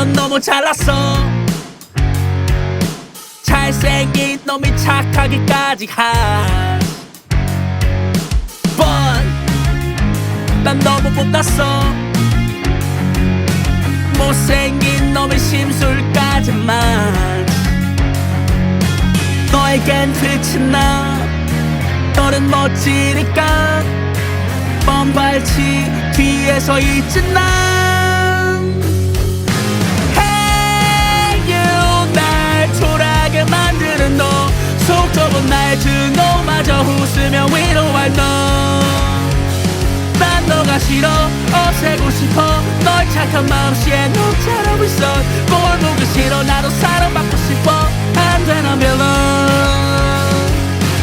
넌 너무 잘났어. 잘생긴 놈이 착하기까지 한 번. 난 너무 못났어. 못생긴 놈의 심술까지만 너에겐 그친 나. 너는 멋지니까 뻔발치 뒤에서 있진 난 날 증오마저 웃으며 위로할 너난 너가 싫어 없애고 싶어. 널 착한 마음씨에 너 잘하고 있어. 꼴 보기 싫어 나도 사랑받고 싶어. 안 되나 별로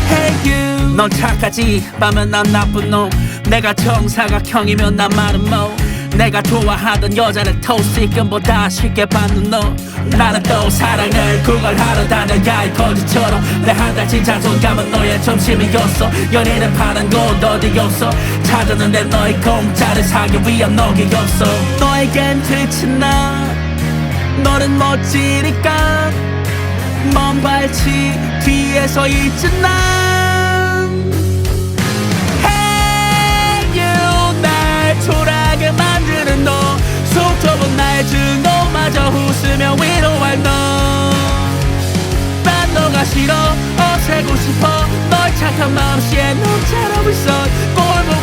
Hey you. 넌 착하지? 밤은 난 나쁜 놈. 내가 정사각형이면 난 마른 모 내가 좋아하던 여자를 토스티금보다 쉽게 받는 너. 나는 또 사랑을 구걸하러 다녀 야 이 거지처럼 내 한 달치 자존감은 너의 점심이었어. 연인을 파는 곳 어디 없어? 찾았는데 너의 공짜를 사기 위한 없어. 너에겐 그친 나? 너는 멋지니까. 먼 발치 뒤에서 있진 난 싫어 없애고 싶어. 널 착한 마음씨에 넌 잘하고 있어 꼴